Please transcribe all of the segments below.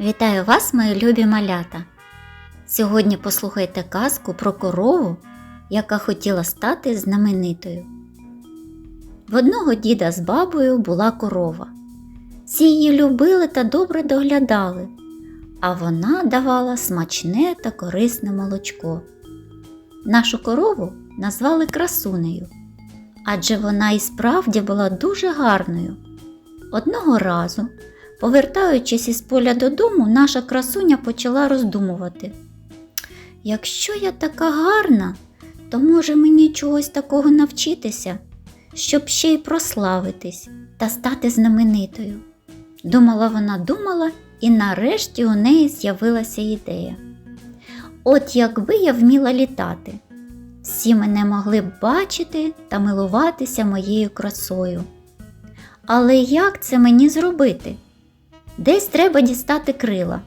Вітаю вас, мої любі малята! Сьогодні послухайте казку про корову, яка хотіла стати знаменитою. В одного діда з бабою була корова. Всі її любили та добре доглядали, а вона давала смачне та корисне молочко. Нашу корову назвали красунею, адже вона і справді була дуже гарною. Одного разу Повертаючись із поля додому, наша красуня почала роздумувати. Якщо я така гарна, то може мені чогось такого навчитися, щоб ще й прославитись та стати знаменитою. Думала вона, думала, і нарешті у неї з'явилася ідея. От якби я вміла літати, всі мене могли б бачити та милуватися моєю красою. Але як це мені зробити? Десь треба дістати крила.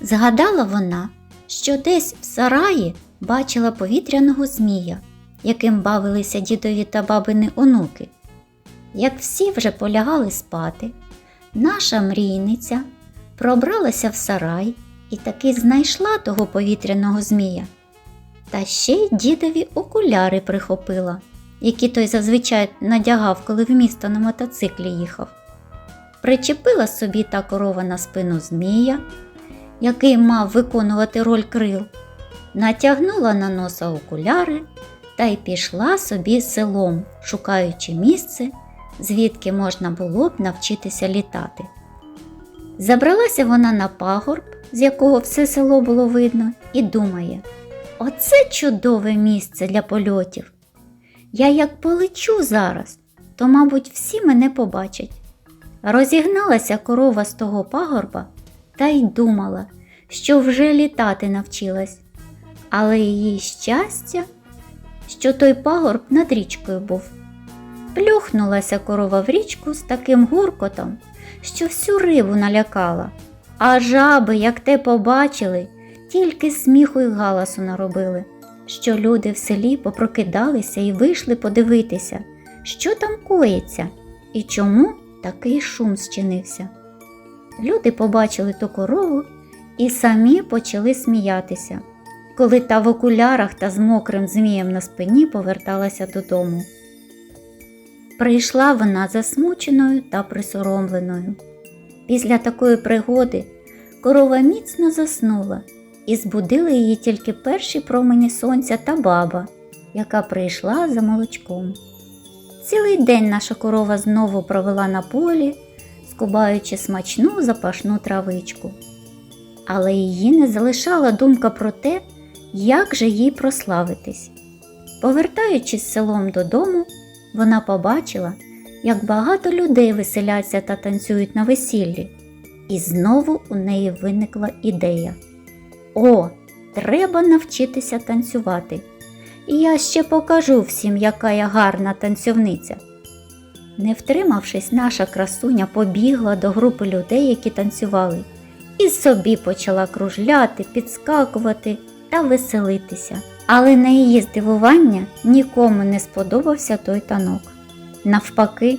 Згадала вона, що десь в сараї бачила повітряного змія, яким бавилися дідові та бабини онуки. Як всі вже полягали спати, наша мрійниця пробралася в сарай і таки знайшла того повітряного змія. Та ще й дідові окуляри прихопила, які той зазвичай надягав, коли в місто на мотоциклі їхав. Причепила собі та корова на спину змія, який мав виконувати роль крил, натягнула на носа окуляри та й пішла собі селом, шукаючи місце, звідки можна було б навчитися літати. Забралася вона на пагорб, з якого все село було видно, і думає: оце чудове місце для польотів. Я як полечу зараз, то, мабуть, всі мене побачать. Розігналася корова з того пагорба та й думала, що вже літати навчилась, але її щастя, що той пагорб над річкою був. Плюхнулася корова в річку з таким гуркотом, що всю рибу налякала, а жаби, як те побачили, тільки сміху й галасу наробили, що люди в селі попрокидалися і вийшли подивитися, що там коїться і чому такий шум зчинився. Люди побачили ту корову і самі почали сміятися, коли та в окулярах та з мокрим змієм на спині поверталася додому. Прийшла вона засмученою та присоромленою. Після такої пригоди корова міцно заснула і збудили її тільки перші промені сонця та баба, яка прийшла за молочком. Цілий день наша корова знову провела на полі, скубаючи смачну запашну травичку. Але її не залишала думка про те, як же їй прославитись. Повертаючись селом додому, вона побачила, як багато людей веселяться та танцюють на весіллі, і знову у неї виникла ідея: О, треба навчитися танцювати і я ще покажу всім, яка я гарна танцівниця. Не втримавшись, наша красуня побігла до групи людей, які танцювали, і собі почала кружляти, підскакувати та веселитися. Але на її здивування нікому не сподобався той танок. Навпаки,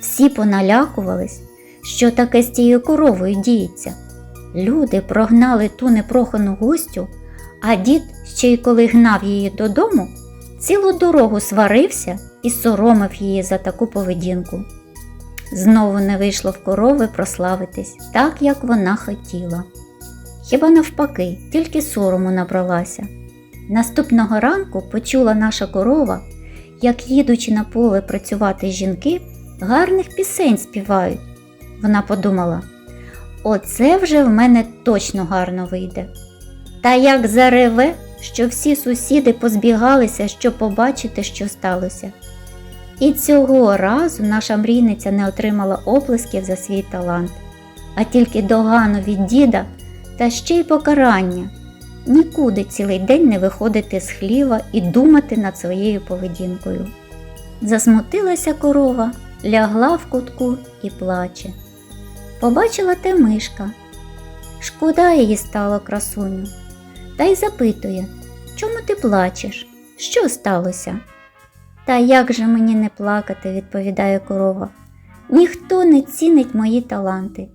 всі поналякувались, що таке з тією коровою діється. Люди прогнали ту непрохану гостю, а дід ще й коли гнав її додому, цілу дорогу сварився і соромив її за таку поведінку. Знову не вийшло в корови прославитись так, як вона хотіла. Хіба навпаки, тільки сорому набралася. Наступного ранку почула наша корова, як, їдучи на поле працювати жінки, гарних пісень співають. Вона подумала: оце вже в мене точно гарно вийде. Та як зареве, що всі сусіди позбігалися, щоб побачити, що сталося. І цього разу наша мрійниця не отримала оплесків за свій талант, а тільки догану від діда та ще й покарання нікуди цілий день не виходити з хліва і думати над своєю поведінкою. Засмутилася корова, лягла в кутку і плаче. Побачила те мишка. Шкода її стало красуню та й запитує, чому ти плачеш? Що сталося? Та як же мені не плакати, відповідає корова. Ніхто не цінить мої таланти,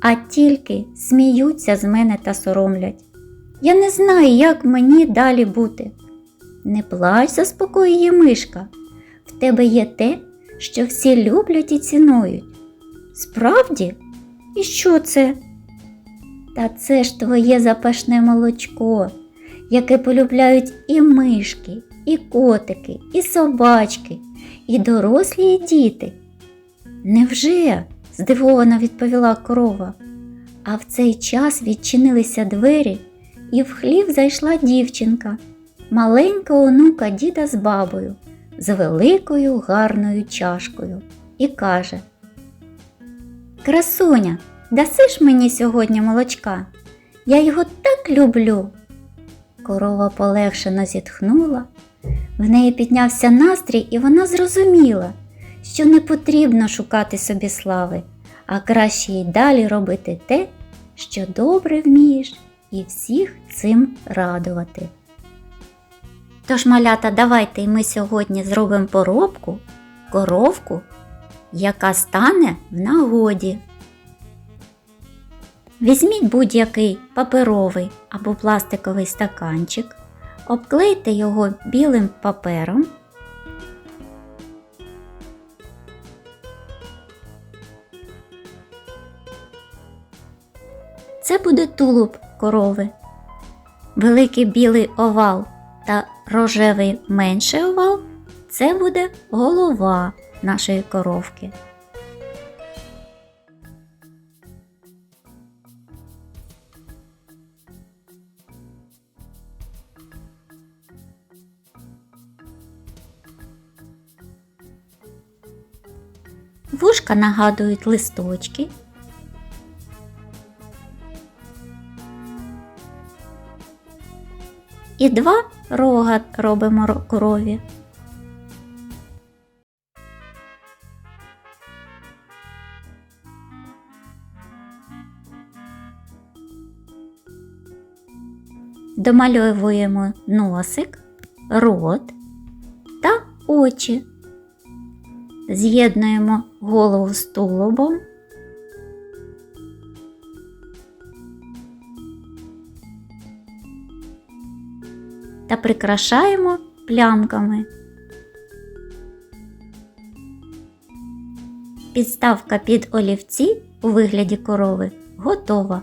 а тільки сміються з мене та соромлять. Я не знаю, як мені далі бути. Не плач, заспокоює мишка. В тебе є те, що всі люблять і цінують. Справді? І що це? Та це ж твоє запашне молочко, яке полюбляють і мишки, і котики, і собачки, і дорослі, і діти. Невже? здивовано відповіла корова. А в цей час відчинилися двері, і в хлів зайшла дівчинка, маленька онука діда з бабою, з великою гарною чашкою, і каже: Красуня, даси ж мені сьогодні молочка? Я його так люблю. Корова полегшено зітхнула, в неї піднявся настрій, і вона зрозуміла, що не потрібно шукати собі слави, а краще й далі робити те, що добре вмієш, і всіх цим радувати. Тож, малята, давайте й ми сьогодні зробимо поробку, коровку, яка стане в нагоді. Візьміть будь-який паперовий або пластиковий стаканчик, обклейте його білим папером. Це буде тулуб корови, великий білий овал та рожевий менший овал це буде голова нашої коровки. Вушка нагадують листочки. І два рога робимо ро- корові. Домальовуємо носик, рот та очі. З'єднуємо голову з тулубом. Та прикрашаємо плямками. Підставка під олівці у вигляді корови готова.